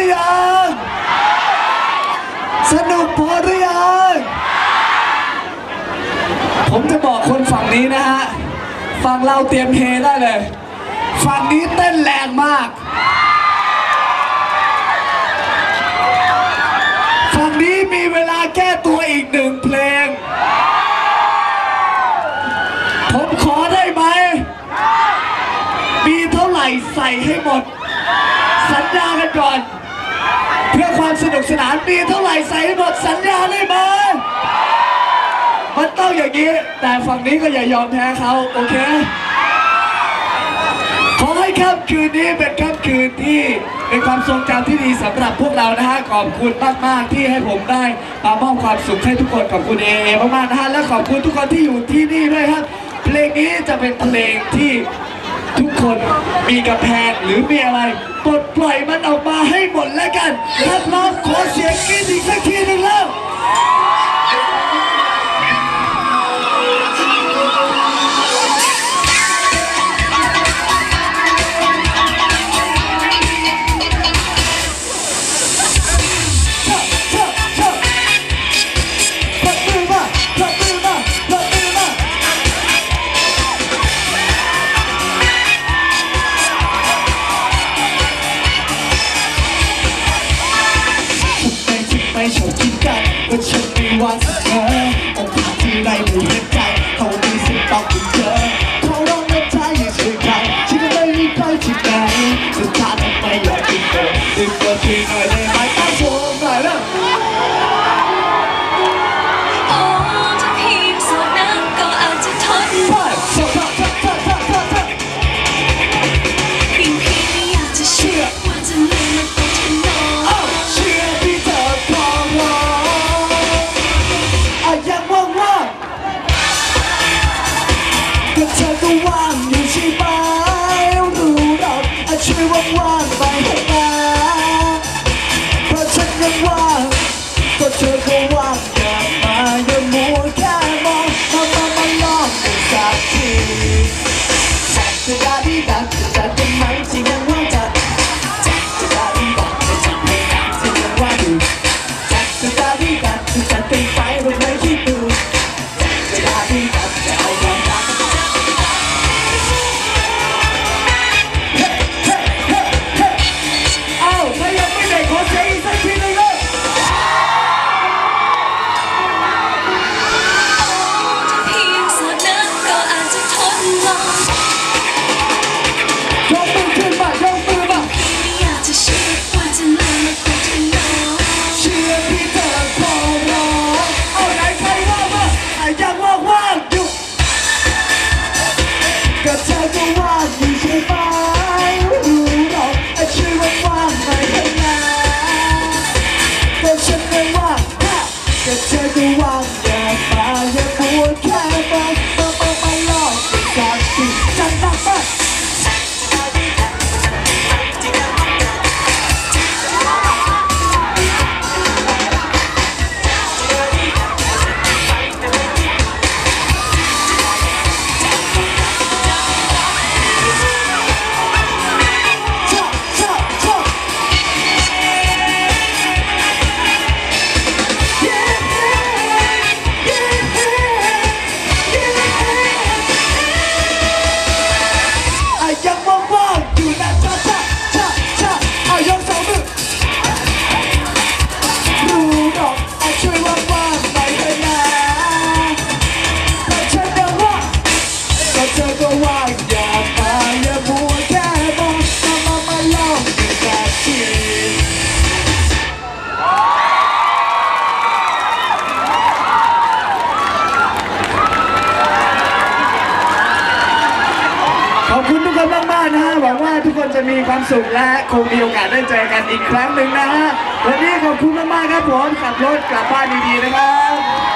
ือยังสนุกพอหรือยังผมจะบอกคนฝั่งนี้นะฮะฝั่งเราเตรียมเฮได้เลย ฝั่งนี้เต้นแรงมาก ฝั่งนี้มีเวลาแก้ตัวอีกหนึ่งเพลง ผมขอได้ไหม มีเท่าไหร่ใส่ให้หมด สัญญากันก่อน เพื่อความสนุกสนานมีเท่าไหร่ใส่หมดสัญญาได้ไหมมันต้องอย่างนี้ แต่ฝั่งนี้ก็อย่ายอมแพ้เขาโอเค ขอให้ค่ำคืนนี้เป็นค่ำคืนที่เป็นความทรงจำที่ดีสำหรับพวกเรานะฮะขอบคุณมากๆที่ให้ผมได้มามอบความสุขให้ทุกคนขอบคุณเอเอมากๆนะฮะและขอบคุณทุกคนที่อยู่ที่นี่ด้วยครับ เพลงนี้จะเป็นเพลงที่ ทุกคนมีกำแพงหรือมีอะไรปลดปล่อยมันออกมาให้หมดแล้วกันถ้าพร้อมขอเสียงกรี๊ดอีกสักทีหนึ่งแล้ว คิดกัน ท คนมากๆนะฮะหวังว่าทุกคนจะมีความสุขและคงมีโอกาสได้เจอกันอีกครั้งหนึ่งนะฮะวันนี้ขอบคุณมากๆครับผมขับรถกลับบ้านดีๆนะครับ